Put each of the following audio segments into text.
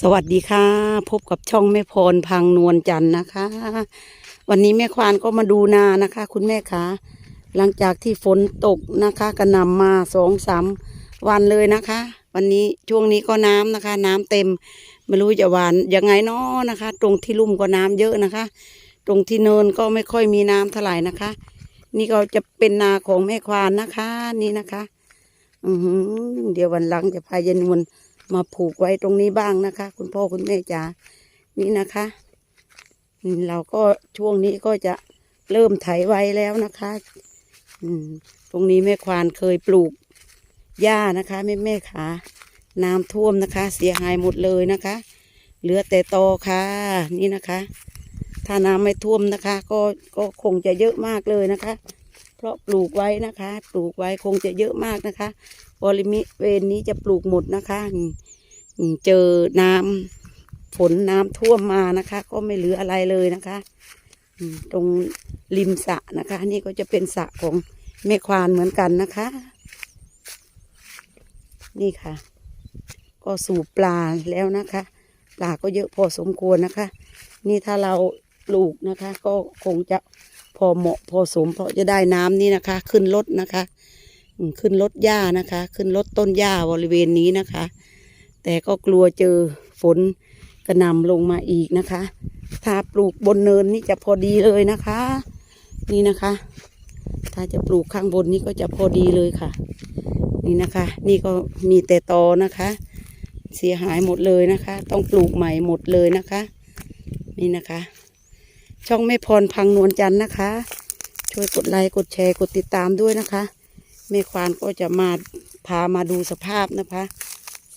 สวัสดีค่ะ พบกับช่องแม่พรพังนวลจันนะคะ วันนี้แม่ควานก็มาดูนานะคะ คุณแม่คะหลังจากที่ฝนตกนะคะกระหน่ำมาสองสามวันเลยนะคะ วันนี้ช่วงนี้ก็น้ำนะคะ น้ำเต็ม ไม่รู้จะหวานยังไงเนาะนะคะ ตรงที่ลุ่มก็น้ำเยอะนะคะ ตรงที่เนินก็ไม่ค่อยมีน้ำเท่าไหร่นะคะ นี่ก็จะเป็นนาของแม่ควานนะคะ นี่นะคะ อืเดี๋ยววันหลังจะพายายนวล มาผูกไว้ตรงนี้บ้างนะคะ คุณพ่อคุณแม่จ๋านี่นะคะอืมเราก็ช่วงนี้ก็จะเริ่มไถไว้แล้วนะคะ อืม ตรงนี้แม่ควานเคยปลูกหญ้านะคะแม่แม่ขาน้ำท่วมนะคะ เสียหายหมดเลยนะคะ เหลือแต่ตอค่ะ นี่นะคะ ถ้าน้ำไม่ท่วมนะคะ ก็ก็คงจะเยอะมากเลยนะคะ เพราะปลูกไว้นะคะ ปลูกไว้คงจะเยอะมากนะคะ บริเวณนี้จะปลูกหมดนะคะเจอน้ำฝนน้ำท่วมมานะคะ ก็ไม่เหลืออะไรเลยนะคะตรงริมสระนะคะ นี่ก็จะเป็นสระของแม่ควานเหมือนกันนะคะ นี่ค่ะ ก็สูบปลาแล้วนะคะ ปลาก็เยอะพอสมควรนะคะ นี่ถ้าเราปลูกนะคะ ก็คงจะพอเหมาะพอสมเพราะจะได้น้ำนี่นะคะ ขึ้นรถนะคะ ขึ้นรถหญ้านะคะ ขึ้นรถต้นหญ้าบริเวณนี้นะคะ แต่ก็กลัวเจอฝนกระนำลงมาอีกนะคะ ถ้าปลูกบนเนินนี่จะพอดีเลยนะคะ นี่นะคะ ถ้าจะปลูกข้างบนนี่ก็จะพอดีเลยค่ะ นี่นะคะ นี่ก็มีแต่ตอนะคะ เสียหายหมดเลยนะคะ ต้องปลูกใหม่หมดเลยนะคะ นี่นะคะ ช่องแม่พรพังนวลจันทร์นะคะ ช่วยกดไลค์กดแชร์กดติดตามด้วยนะคะ แม่ควานก็จะมาพามาดูสภาพนะคะ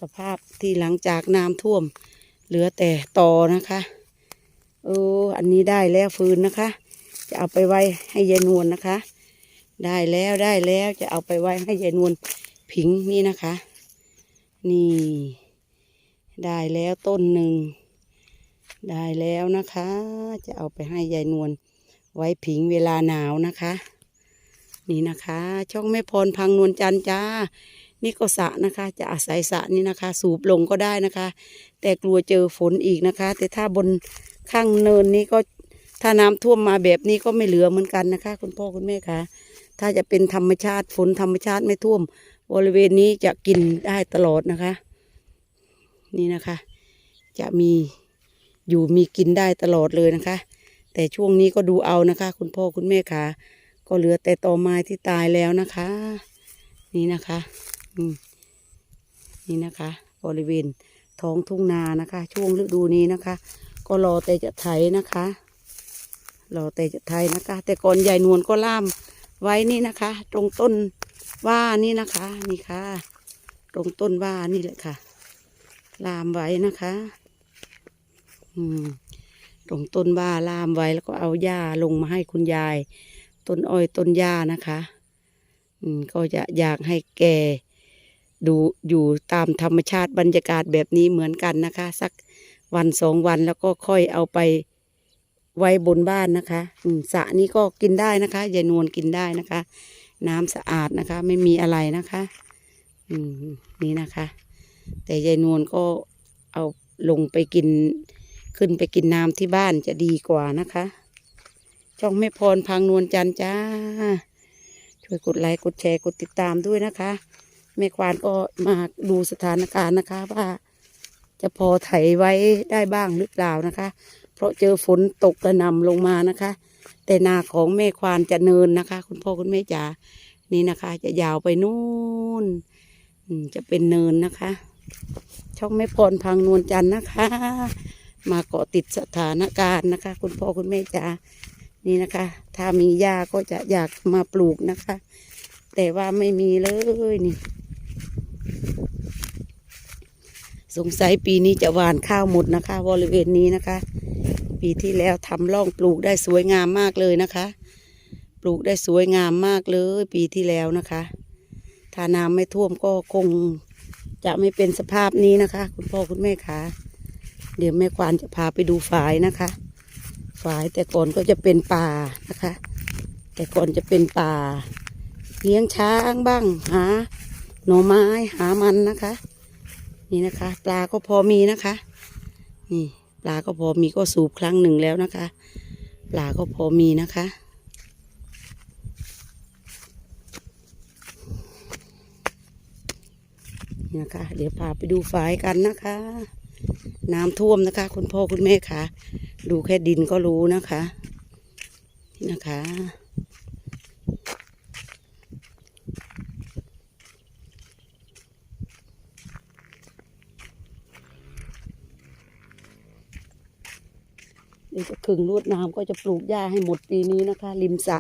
สภาพที่หลังจากน้ำท่วม เหลือแต่ตอนะคะเอออันนี้ได้แล้วฟืนนะคะ จะเอาไปไว้ให้ยายนวลนะคะ ได้แล้วได้แล้วจะเอาไปไว้ให้ยายนวลผิงนี่นะคะ นี่ ได้แล้วต้นหนึ่งได้แล้วนะคะ จะเอาไปให้ยายนวลไว้ผิงเวลาหนาวนะคะ นี่นะคะ ช่องแม่พรพังนวลจันจ้า นี่ก็สะนะคะ จะอาศัยสะนี่นะคะ สูบลงก็ได้นะคะ แต่กลัวเจอฝนอีกนะคะ แต่ถ้าบนข้างเนินนี้ก็ถ้าน้ำท่วมมาแบบนี้ก็ไม่เหลือเหมือนกันนะคะ คุณพ่อคุณแม่คะถ้าจะเป็นธรรมชาติฝนธรรมชาติไม่ท่วม บริเวณนี้จะกินได้ตลอดนะคะ นี่นะคะ จะมีอยู่มีกินได้ตลอดเลยนะคะ แต่ช่วงนี้ก็ดูเอานะคะ คุณพ่อคุณแม่คะ ก็เหลือแต่ตอไม้ที่ตายแล้วนะคะ นี่นะคะนี่นะคะ บริเวณท้องทุ่งนานะคะ ช่วงฤดูนี้นะคะ ก็รอแต่จะไถนะคะรอแต่จะไถนะคะ แต่ก่อนยายนวลก็ล่ามไว้นี่นะคะ ตรงต้นว่านี่นะคะ นี่ค่ะ ตรงต้นว่านี่แหละค่ะล่ามไว้นะคะอืมตรงต้นว่าล่ามไว้แล้วก็เอาหญ้าลงมาให้คุณยาย ต้นอ้อยต้นหญ้านะคะอืมก็จะอยากให้แกดูอยู่ตามธรรมชาติบรรยากาศแบบนี้เหมือนกันนะคะ สักวันสองวันแล้วก็ค่อยเอาไปไว้บนบ้านนะคะอืมสระนี้ก็กินได้นะคะยายนวลกินได้นะคะ น้ำสะอาดนะคะ ไม่มีอะไรนะคะอืมนี่นะคะ แต่ยายนวลก็เอาลงไปกินขึ้นไปกินน้ำที่บ้านจะดีกว่านะคะ ช่องแม่พรพังนวลจันจ้า ช่วยกดไลค์กดแชร์กดติดตามด้วยนะคะ แม่ควานก็มาดูสถานการณ์นะคะว่า จะพอไถไว้ได้บ้างหรือเปล่านะคะ เพราะเจอฝนตกกระหน่ำลงมานะคะ แต่นาของแม่ควานจะเนินนะคะ คุณพ่อคุณแม่จ๋านี่นะคะ จะยาวไปนู่นจะเป็นเนินนะคะ ช่องแม่พรพังนวลจันนะคะ มาเกาะติดสถานการณ์นะคะ คุณพ่อคุณแม่จ๋า นี่นะคะ ถ้ามีหญ้าก็จะอยากมาปลูกนะคะ แต่ว่าไม่มีเลยนี่ สงสัยปีนี้จะหวานข้าวหมดนะคะ บริเวณนี้นะคะ ปีที่แล้วทำร่องปลูกได้สวยงามมากเลยนะคะ ปลูกได้สวยงามมากเลย ปีที่แล้วนะคะ ถ้าน้ำไม่ท่วมก็คงจะไม่เป็นสภาพนี้นะคะ คุณพ่อคุณแม่คะเดี๋ยวแม่ควานจะพาไปดูฝายนะคะ ฝายแต่ก่อนก็จะเป็นป่านะคะ แต่ก่อนจะเป็นป่า เลี้ยงช้างบ้างหาหน่อไม้หามันนะคะ นี่นะคะ ปลาก็พอมีนะคะ นี่ปลาก็พอมีก็สูบครั้งหนึ่งแล้วนะคะ ปลาก็พอมีนะคะนี่นะคะ เดี๋ยวพาไปดูฝายกันนะคะ น้ำท่วมนะคะ คุณพ่อคุณแม่คะดูแค่ดินก็รู้นะคะนี่นะคะเดี๋ยวจะขึงลวดน้ำก็จะปลูกหญ้าให้หมดปีนี้นะคะ ริมสะ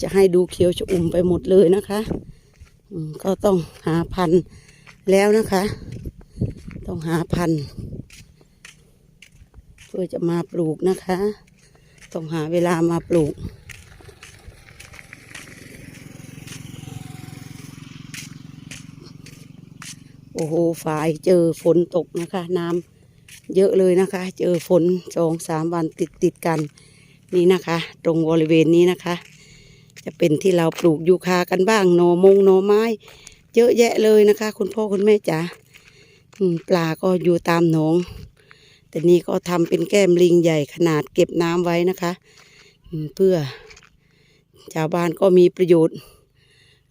จะให้ดูเขียวชอุ่มไปหมดเลยนะคะก็ต้องหาพันธุ์แล้วนะคะ ต้องหาพันธุ์ พื่อจะมาปลูกนะคะ ต้องหาเวลามาปลูก โอ้โหฝายเจอฝนตกนะคะ น้ำเยอะเลยนะคะ เจอฝนสองสามวันติดติดกันนี่นะคะ ตรงบริเวณนี้นะคะ จะเป็นที่เราปลูกยูคากันบ้างหนอมงหนอไม้ เยอะแยะเลยนะคะ คุณพ่อคุณแม่จ๋าปลาก็อยู่ตามหนอง แต่นี่ก็ทำเป็นแก้มลิงใหญ่ขนาดเก็บน้ำไว้นะคะ เพื่อชาวบ้านก็มีประโยชน์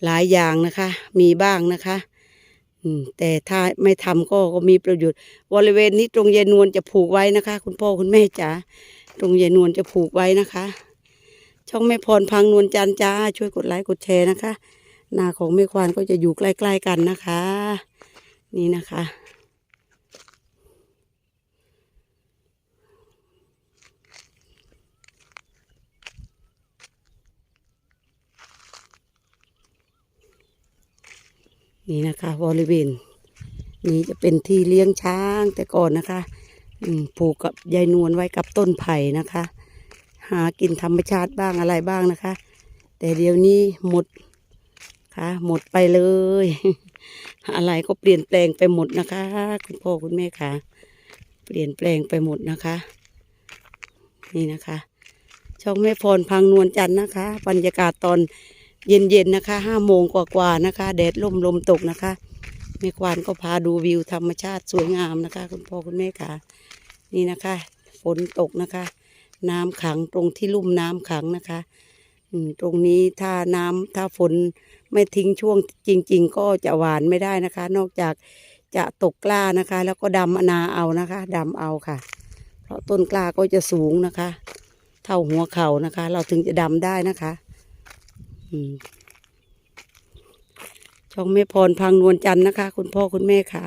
หลายอย่างนะคะ มีบ้างนะคะแต่ถ้าไม่ทำก็ก็มีประโยชน์บริเวณนี้ตรงยายนวลจะผูกไว้นะคะ คุณพ่อคุณแม่จ๋าตรงยายนวลจะผูกไว้นะคะ ช่องแม่พรพังนวลจันจ้าช่วยกดไลค์กดแชร์นะคะ นาของแม่ควานก็จะอยู่ใกล้ๆกันนะคะ นี่นะคะ นี่นะคะบริเวณ นี้จะเป็นที่เลี้ยงช้างแต่ก่อนนะคะผูกกับยายนวลไว้กับต้นไผ่นะคะ หากินธรรมชาติบ้างอะไรบ้างนะคะ แต่เดี๋ยวนี้หมดค่ะ หมดไปเลย อะไรก็เปลี่ยนแปลงไปหมดนะคะ คุณพ่อคุณแม่ค่ะ เปลี่ยนแปลงไปหมดนะคะ นี่นะคะ ช่องแม่พรพังนวลจันทร์นะคะ บรรยากาศตอน เย็นๆนะคะห้าโมงกว่าๆนะคะ แดดลมลมตกนะคะแม่ควานก็พาดูวิวธรรมชาติสวยงามนะคะ คุณพ่อคุณแม่ค่ะ นี่นะคะ ฝนตกนะคะ น้ำขังตรงที่ลุ่มน้ำขังนะคะอืมตรงนี้ถ้าน้ำถ้าฝนไม่ทิ้งช่วงจริง ๆ ก็จะหวานไม่ได้นะคะ นอกจากจะตกกล้านะคะ แล้วก็ดำนาเอานะคะ ดำเอาค่ะ เพราะต้นกล้าก็จะสูงนะคะ เท่าหัวเข่านะคะ เราถึงจะดำได้นะคะ ช่องแม่พรพังนวลจันทร์นะคะ คุณพ่อคุณแม่ค่ะ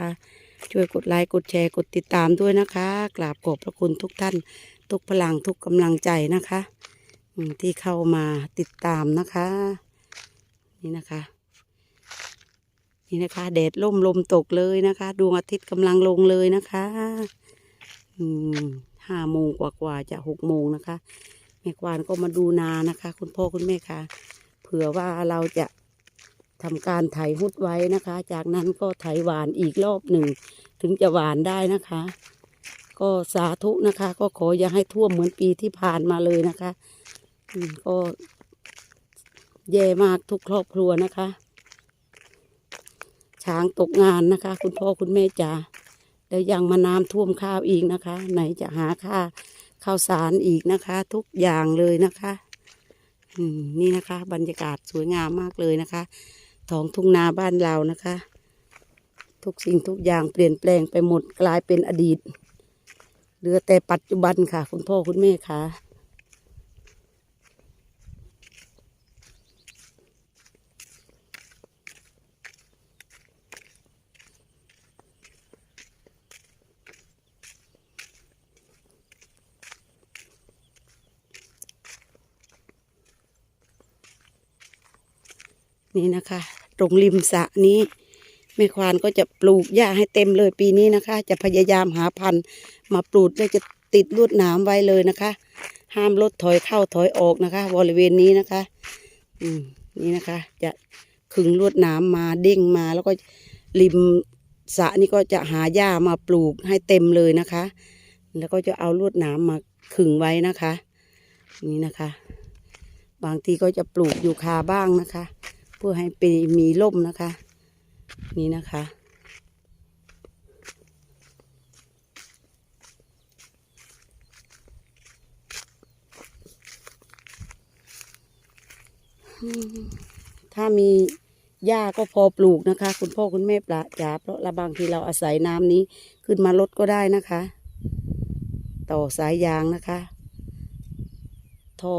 ช่วยกดไลค์กดแชร์กดติดตามด้วยนะคะกราบขอบพระคุณทุกท่าน ทุกพลังทุกกำลังใจนะคะที่เข้ามาติดตามนะคะ นี่นะคะ นี่นะคะแดดล่มลมตกเลยนะคะ ดวงอาทิตย์กำลังลงเลยนะคะห้าโมงกว่าๆจะหกโมงนะคะแม่ควานก็มาดูนานะคะ คุณพ่อคุณแม่ค่ะ ผื่อว่าเราจะทำการไถหุดไว้นะคะ จากนั้นก็ไถหวานอีกรอบหนึ่ง ถึงจะหวานได้นะคะ ก็สาธุนะคะ ก็ขออย่าให้ท่วมเหมือนปีที่ผ่านมาเลยนะคะก็แย่มากทุกครอบครัวนะคะ ช้างตกงานนะคะ คุณพ่อคุณแม่จ๋าแล้วยังมาน้ำท่วมข้าวอีกนะคะ ไหนจะหาค่าข้าวสารอีกนะคะ ทุกอย่างเลยนะคะ นี่นะคะ บรรยากาศสวยงามมากเลยนะคะท้องทุ่งนาบ้านเรานะคะ ทุกสิ่งทุกอย่างเปลี่ยนแปลงไปหมดกลายเป็นอดีตเหลือแต่ปัจจุบันค่ะ คุณพ่อคุณแม่ค่ะ นี่นะคะ ตรงริมสระนี้แม่ควานก็จะปลูกหญ้าให้เต็มเลยปีนี้นะคะ จะพยายามหาพันธุ์มาปลูกแล้วจะติดลวดหนามไว้เลยนะคะ ห้ามรถถอยเข้าถอยออกนะคะ บริเวณนี้นะคะ อืมนี่นะคะ จะขึงลวดหนามมาเด้งมาแล้วก็ริมสระนี่ก็จะหาหญ้ามาปลูกให้เต็มเลยนะคะ แล้วก็จะเอาลวดหนามมาขึงไว้นะคะ นี่นะคะ บางทีก็จะปลูกอยู่คาบ้างนะคะ เพื่อให้เป็นมีร่มนะคะ นี่นะคะ ถ้ามีหญ้าก็พอปลูกนะคะ คุณพ่อคุณแม่ปลาจ๋าเพราะละบางทีเราอาศัยน้ำนี้ขึ้นมาลดก็ได้นะคะ ต่อสายยางนะคะ ทอ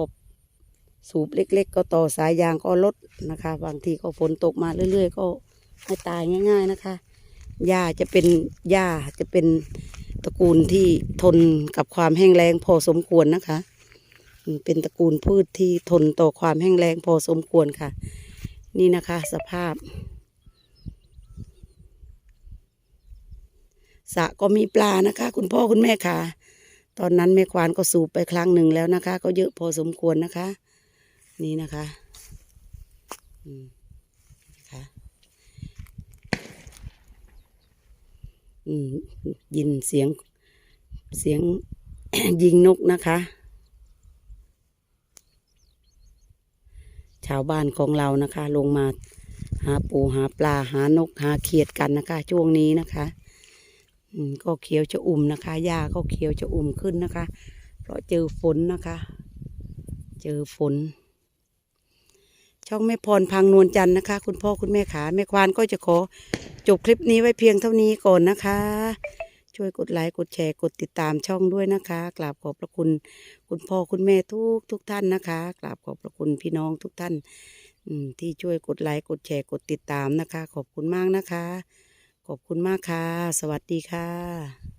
สูบเล็ก ๆ ก็ต่อสายยางก็ลดนะคะ บางทีก็ฝนตกมาเรื่อย ๆ ก็ไม่ตายง่าย ๆนะคะหญ้าจะเป็นหญ้าจะเป็นตระกูลที่ทนกับความแห้งแล้งพอสมควรนะคะ เป็นตระกูลพืชที่ทนต่อความแห้งแล้งพอสมควรค่ะ นี่นะคะ สภาพสระก็มีปลานะคะ คุณพ่อคุณแม่ค่ะ ตอนนั้นแม่ควานก็สูบไปครั้งหนึ่งแล้วนะคะ ก็เยอะพอสมควรนะคะ นี่นะคะอืมนะคะอืมยินเสียงเสียงยิงนกนะคะ ชาวบ้านของเรานะคะ ลงมาหาปูหาปลาหานกหาเขียดกันนะคะ ช่วงนี้นะคะอืมก็เขียวจะอุ่มนะคะหญ้าก็เขียวจะอุ่มขึ้นนะคะ เพราะเจอฝนนะคะ เจอฝน ช่องแม่พรพังนวลจันทร์นะคะ คุณพ่อคุณแม่ขาแม่ควานก็จะขอจบคลิปนี้ไว้เพียงเท่านี้ก่อนนะคะ ช่วยกดไลค์กดแชร์กดติดตามช่องด้วยนะคะกราบขอบพระคุณคุณพ่อคุณแม่ทุกทุกท่านนะคะกราบขอบพระคุณพี่น้องทุกท่านที่ช่วยกดไลค์กดแชร์กดติดตามนะคะ ขอบคุณมากนะคะ ขอบคุณมากค่ะ สวัสดีค่ะ